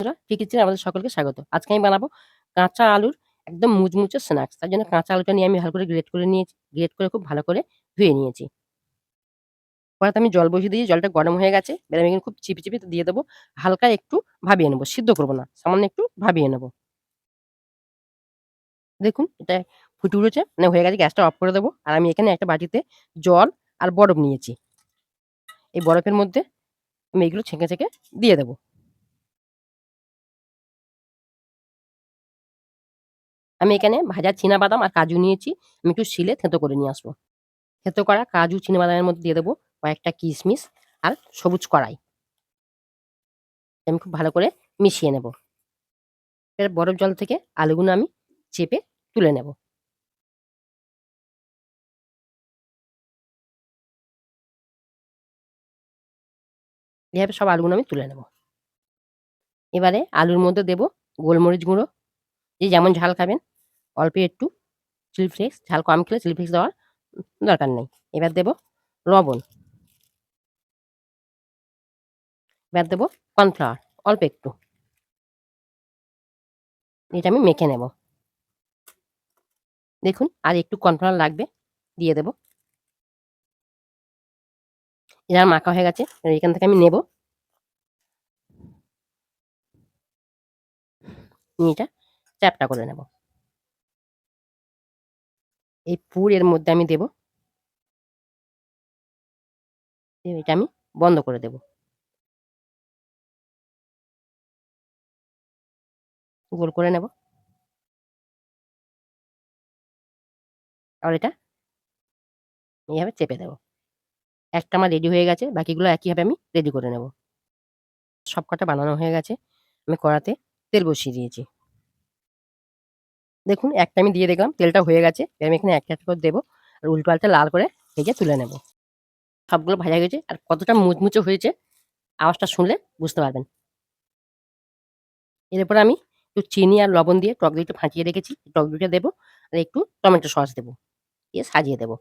বন্ধুরা, ঠিক কিচেনে আমাদের সকলকে স্বাগত। আজকে আমি বানাবো কাঁচা আলুর একদম মুচমুচে স্ন্যাক্স। তার জন্য কাঁচা আলুটা নিয়ে আমি ভালো করে গ্রেট করে নিয়েছি গ্রেট করে খুব ভালো করে ধুয়ে নিয়েছি। পরে আমি জল বসিয়ে দিয়ে জলটা গরম হয়ে গেছে। এবার আমি খুব চিপি চিপি দিয়ে দেবো, হালকা একটু ভাবিয়ে নেব, সিদ্ধ করব না, সামান্য একটু ভাবিয়ে নেব। দেখুন, এটা ফুটে উঠেছে মানে হয়ে গেছে, গ্যাসটা অফ করে দেবো। আর আমি এখানে একটা বাটিতে জল আর বরফ নিয়েছি। এই বরফের মধ্যে আমি এগুলো ছেঁকে ছেঁকে দিয়ে দেবো। আমি এখানে ভাজা বাদাম আর কাজু নিয়েছি। আমি একটু শিলে থেঁতো করে নিয়ে আসব। থেঁতো করা কাজু বাদামের মধ্যে দিয়ে দেবো কয়েকটা কিশমিশ আর সবুজ কড়াই। আমি খুব ভালো করে মিশিয়ে নেব। এর বরফ জল থেকে আলুগুলো আমি চেপে তুলে নেব। এভাবে সব আলুগুলো আমি তুলে নেব। এবারে আলুর মধ্যে দেব গোলমরিচ গুঁড়ো যে যেমন ঝাল খাবেন, অল্প একটু চিলি ফ্লেক্স ঝাল কম খেলে চিলি ফ্লেক্স দেওয়ার দরকার নেই। এবার দেব লবণ। এবার দেবো কর্নফ্লাওয়ার অল্প একটু। এটা আমি মেখে নেব। দেখুন, আর একটু কর্নফ্লাওয়ার লাগবে, দিয়ে দেব। এটা মাখা হয়ে গেছে এখান থেকে আমি নেব। এটা চ্যাপটা করে নেব। এই পুর এর মধ্যে আমি দেব। এটা আমি বন্ধ করে দেব। গোল করে নেব। আর এটা এইভাবে চেপে দেব। একটা আমার রেডি হয়ে গেছে, বাকিগুলো একইভাবে আমি রেডি করে নেব। সব কটা বানানো হয়ে গেছে। আমি কড়াতে তেল বসিয়ে দিয়েছি। দেখুন, একটা আমি দিয়ে দেখলাম, তেলটা হয়ে গেছে। আমি এখানে একটা একটা করে দেবো, আর উল্টো আলটা লাল করে ভেজে তুলে নেব। সবগুলো ভাজা গেছে, আর কতটা মুচমুচে হয়েছে, আওয়াজটা শুনলে বুঝতে পারবেন। এরপর আমি একটু চিনি আর লবণ দিয়ে টক দইটা ফাঁচিয়ে রেখেছি। টক দইটা দেবো, আর একটু টমেটো সস দেবো, দিয়ে সাজিয়ে দেবো।